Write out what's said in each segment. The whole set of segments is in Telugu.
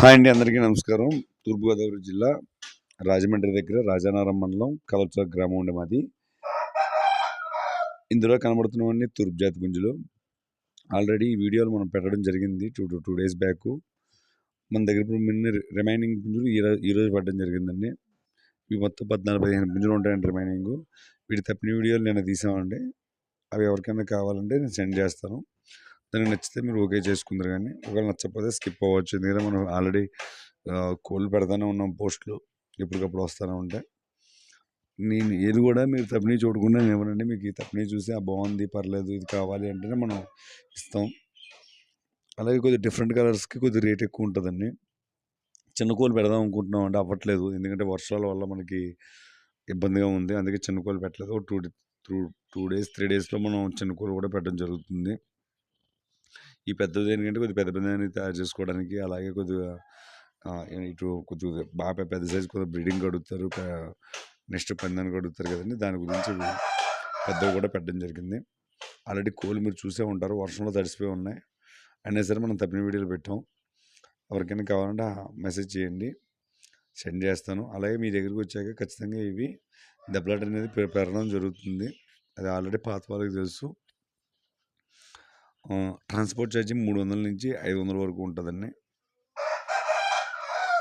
హాయ్ అండి అందరికీ నమస్కారం. తూర్పుగోదావరి జిల్లా రాజమండ్రి దగ్గర రాజానారం మండలం కవల్చ గ్రామం ఉండే మాది. ఇందులో కనబడుతున్నవన్నీ తూర్పు జాతి పుంజులు ఆల్రెడీ ఈ వీడియోలు మనం పెట్టడం జరిగింది two two two days back. మన దగ్గర ఇప్పుడు మిన్న రిమైనింగ్ పుంజులు ఈ రోజు పడడం జరిగిందండి. ఇవి మొత్తం పద్నాలుగు పదిహేను గుంజులు ఉంటాయండి రిమైనింగ్. వీటి తప్పిన వీడియోలు నేను తీసామండి. అవి ఎవరికైనా కావాలంటే నేను సెండ్ చేస్తాను. దానికి నచ్చితే మీరు ఓకే చేసుకుందరు కానీ ఒకవేళ నచ్చకపోతే స్కిప్ అవ్వచ్చు. ఎందుకంటే మనం ఆల్రెడీ కోళ్ళు పెడతానే ఉన్నాం పోస్టులు. ఎప్పటికప్పుడు వస్తూనే ఉంటాయి. నేను ఏది కూడా మీరు తప్పని చూడకుండా ఇవ్వనండి. మీకు ఈ తప్పని చూసి ఆ బాగుంది పర్లేదు ఇది కావాలి అంటేనే మనం ఇస్తాం. అలాగే కొద్దిగా డిఫరెంట్ కలర్స్కి కొద్దిగా రేట్ ఎక్కువ ఉంటుందండి. చిన్న కోళ్ళు పెడదాం అనుకుంటున్నాం అంటే అవ్వట్లేదు. ఎందుకంటే వర్షాల వల్ల మనకి ఇబ్బందిగా ఉంది. అందుకే చిన్న కోళ్ళు పెట్టలేదు. Two two two days three డేస్లో మనం చిన్న కోళ్ళు కూడా పెట్టడం జరుగుతుంది. ఈ పెద్దది ఏంటంటే కొద్దిగా పెద్ద పెద్ద తయారు చేసుకోవడానికి అలాగే కొద్దిగా ఇటు కొద్దిగా బాగా పెద్ద సైజు కొద్దిగా బ్రీడింగ్ అడుగుతారు నెక్స్ట్ పందానికి అడుగుతారు కదండి దాని గురించి పెద్దవి కూడా పెట్టడం జరిగింది. ఆల్రెడీ కోళ్ళు మీరు చూసే ఉంటారు వర్షంలో తడిసిపోయి ఉన్నాయి. అయినా సరే మనం తప్పిన వీడియోలు పెట్టాం. ఎవరికైనా కావాలంటే మెసేజ్ చేయండి సెండ్ చేస్తాను. అలాగే మీ దగ్గరికి వచ్చాక ఖచ్చితంగా ఇవి దెబ్బలాట అనేది పెరగడం జరుగుతుంది. అది ఆల్రెడీ పాత వాళ్ళకి తెలుసు. ట్రాన్స్పోర్ట్ ఛార్జీ మూడు వందల నుంచి ఐదు వందల వరకు ఉంటుందండి.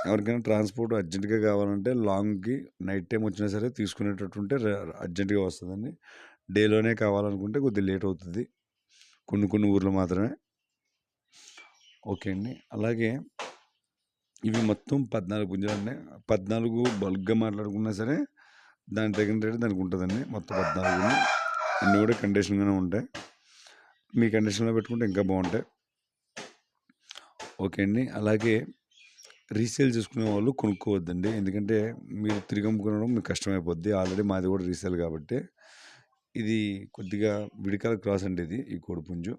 ఎవరికైనా ట్రాన్స్పోర్ట్ అర్జెంటుగా కావాలంటే లాంగ్కి నైట్ టైం వచ్చినా సరే తీసుకునేటట్టు ఉంటే అర్జెంటుగా వస్తుందండి. డేలోనే కావాలనుకుంటే కొద్దిగా లేట్ అవుతుంది కొన్ని కొన్ని ఊర్లు మాత్రమే. ఓకే అండి. అలాగే ఇవి మొత్తం పద్నాలుగు గుంజలండి. ఉన్నాయి పద్నాలుగు బల్క్గా మాట్లాడుకున్నా సరే దాని తగిన రేటు దానికి ఉంటుందండి మొత్తం పద్నాలుగు అన్నీ కూడా కండిషన్గానే ఉంటాయి. మీ కండిషన్లో పెట్టుకుంటే ఇంకా బాగుంటాయి. ఓకే అండి. అలాగే రీసేల్ చేసుకునే వాళ్ళు కొనుక్కోవద్దండి. ఎందుకంటే మీరు తిరిగి అమ్ముకోవడం మీకు కష్టమైపోద్ది. ఆల్రెడీ మాది కూడా రీసేల్ కాబట్టి ఇది కొద్దిగా విడికాల క్రాస్ అండి ఇది ఈ కోడిపుంజు.